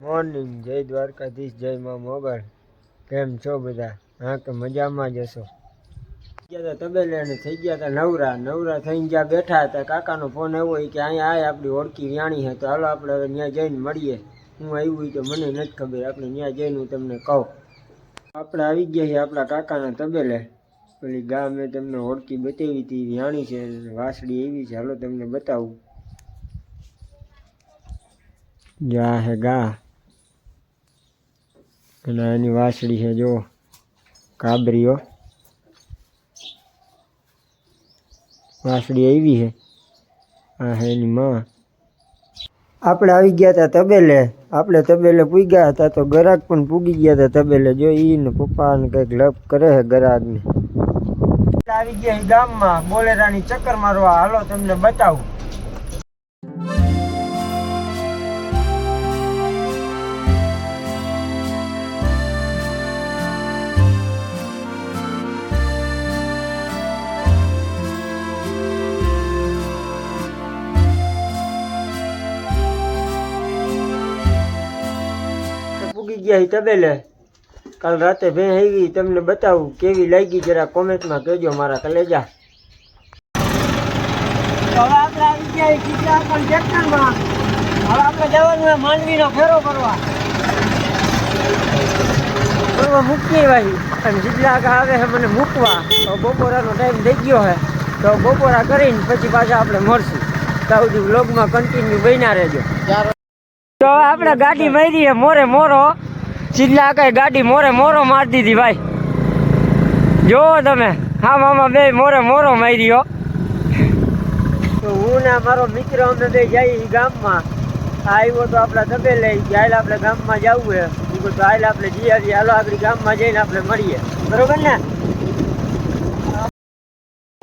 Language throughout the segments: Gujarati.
મોર્નિંગ. જય દ્વારકાધીશ, જય માં મોગલ. કેમ છો બધા? હા કે મજામાં જ હશો? ગયા હતા તબેલે અને થઈ ગયા હતા નવરા. નવરા થઈને જ્યાં બેઠા હતા, કાકાનો ફોન આવ્યો કે અહીંયા આય આપણી ઓળખી વ્યાણી છે તો હાલો આપણે હવે ત્યાં જઈને મળીએ. હું આવ્યું હોય તો મને નથી ખબર. આપણે ત્યાં જઈને હું તમને કહું. આપણે આવી ગયા છીએ આપણા કાકાના તબેલે. પેલી ગા મેં તમને ઓળખી બતાવી હતી વ્યાણી છે વાસડી એવી છે. હાલો તમને બતાવું. જા હે ગા. અને એની વાસળી છે, જો કાબરીઓ. વાસળી આવી છે. આ હે એની માં. આપણે આવી ગયા હતા તબેલે. આપણે તબેલે પૂગ્યા હતા તો ગરાક પણ પૂગી ગયા હતા તબેલે. જો ઈને પપ્પાને કંઈક લપ કરે છે ગરાકને આવી ગયા ગામમાં. બોલેરાની ચક્કર મારવા. હાલો તમને બતાવું. ગયા છે તબેલે કાલ રાતે ભેં આવી તમને બતાવું, કેવી લાગી જરા કોમેન્ટમાં કહેજો મારા કલેજા. હવે આપણે આવી ગયા છીએ સીધા પણ ટ્રેક્ટરમાં હવે આપણે જવાનું છે માંડવીનો ફેરો કરવા કરવા મૂકીએ ભાઈ. અને સીધા આગળ આવે છે મને મૂકવા. તો બપોરાનો ટાઈમ થઈ ગયો છે તો બપોરા કરીને પછી પાછા આપણે મળશું. ત્યાં સુધી વ્લોગમાં કન્ટિન્યુ બન્યા રહેજો. તો હવે આપણે ગાડી મારી છે મોરે મોરો. સીધલા કઈ ગાડી મોરે મોરો મારી દીધી ભાઈ. જોવો તમે. હા, મામા બે મોરે મોરો માર્યો તો હું ને મારો મિત્ર અમે બે જઈએ ગામમાં. આવ્યો તો આપણા ધબે લઈ જાય આપણે ગામમાં જવું છે હું. કહું તો હાલ આપણે જઈ આવીએ. હાલો, આપણી ગામમાં જઈને આપણે મળીએ. બરોબર ને?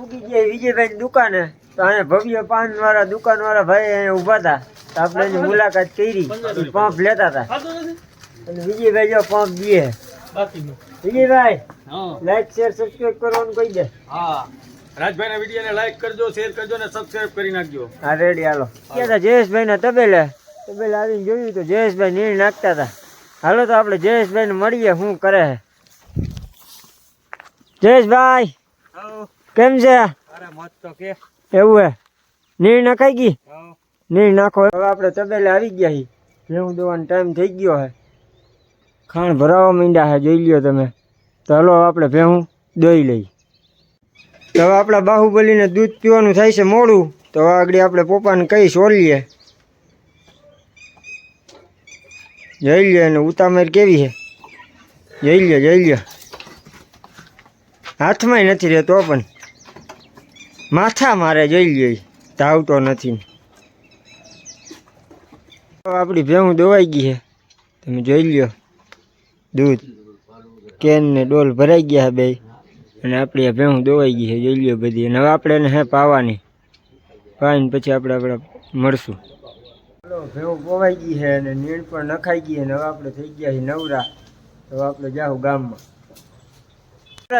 ઉગી ગયા વિજયભાઈ દુકાને. તો અહીંયા ભવ્ય પાન વાળા દુકાન વાળા ભાઈ અહીંયા ઊભા હતા. તો આપણે મુલાકાત કરી. પંપ લેતા હતા. અને વિજયભાઈ જો પંપ દીએ વિજયભાઈ લાઈક શેર સબસ્ક્રાઇબ કરવાનું કહી દે. હા. રાજભાઈ ના વીડિયો ને લાઈક કરજો શેર કરજો ને સબસ્ક્રાઇબ કરી નાખજો. હા રેડી હાલો. ક્યાં હતા જયેશભાઈ ના તબેલે? તબેલે આવીને જોયું તો જયેશભાઈ નીર નાખતા હતા હાલો તો આપણે જયેશભાઈ ને મળીએ શું કરે હે જયેશભાઈ કેમ છે? અરે મત તો કે. એવું હે? નીર નખાઈ ગઈ? નીર નાખો. હવે આપણે તબેલે આવી ગયા છીએ. ભેહું દોવાનો ટાઈમ થઈ ગયો છે ખાણ ભરાવા માંડ્યા હે, જોઈ લ્યો તમે. તો હલો આપણે ભેહું દોઈ લઈ. તો હવે આપણા બાહુબલીને દૂધ પીવાનું થાય છે મોડું. તો આગળ આપણે પપ્પાને કહી સોલીએ. જઈ લ્યો અને ઉતામેર કેવી છે. જઈ લ્યો જઈ લ્યો. હાથમાંય નથી રહેતો પણ. માથા મારે જોઈ લ્યો ધાવતો નથી. આપણી ભેહું દોવાઈ ગઈ છે. તમે જોઈ લ્યો. દૂધ. કેન ને ડોલ ભરાઈ ગયા છે બે અને આપણી આ ભેહું દોવાઈ ગઈ છે જોઈ લ્યો બધી. અને હવે આપણે એને હે પાવાની. પાઈને પછી આપણે આપણે મળશું. ચલો ભેહું પોવાઈ ગઈ છે અને નીણ પણ નખાઈ ગઈ અને હવે આપણે થઈ ગયા છીએ નવરા. તો આપણે જાઉં ગામમાં.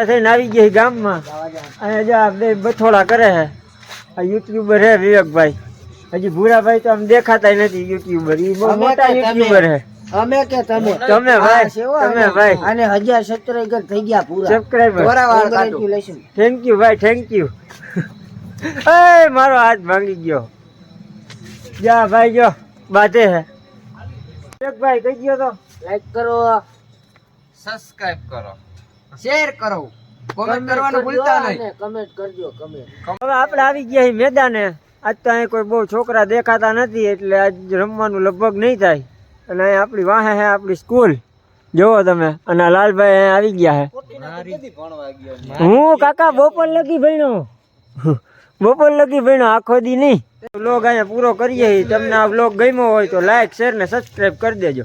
થઈને આવી ગયા ગામમાં. અહીંયા જો બે બથોડા કરે છે આ યુટ્યુબર હે વિવેકભાઈ. હજી ભૂરાભાઈ તો આમ દેખાતા નથી યુટ્યુબર. એ બહુ મોટા યુટ્યુબર હે. અમે કે તમે. તમે ભાઈ તમે ભાઈ. અને હજાર સબસ્ક્રાઈબર થઈ ગયા પૂરા. સબસ્ક્રાઇબર થેન્ક યુ ભાઈ થેન્ક યુ એ મારો હાથ ભાંગી ગયો. જા ભાઈ જો બાધે હે. એક ભાઈ કહી ગયો તો. લાઈક કરો. સબસ્ક્રાઇબ કરો. શેર કરો. કોમેન્ટ કરવાનું ભૂલતા નહીં. કમેન્ટ કરજો કમેન્ટ હવે આપણે આવી ગયા મેદાને. આજ તો અહીં કોઈ બહુ છોકરા દેખાતા નથી એટલે આજ રમવાનું લગભગ નહીં થાય. અને અહીંયા આપણી વાહે હે આપણી સ્કૂલ. જોવો તમે. અને લાલભાઈ અહીંયા આવી ગયા હે. હું કાકા બપોર લગી ભણ્યો. બપોર લગી ભણ્યો આખો દી નહીં. બ્લોગ અહીંયા પૂરો કરીએ તમને આ બ્લોગ ગમ્યો હોય તો લાઈક શેર ને સબસ્ક્રાઈબ કરી દેજો.